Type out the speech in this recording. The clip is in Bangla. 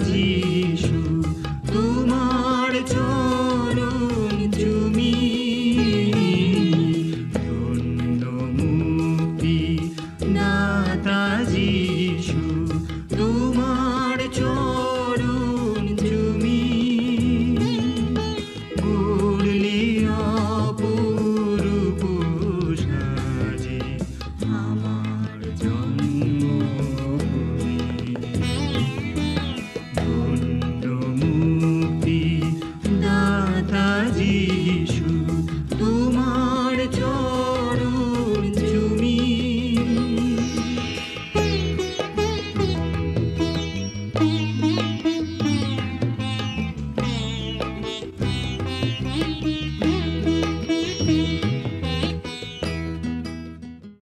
যিশু তোমার চরণ জমি ধন্য মুক্তি You.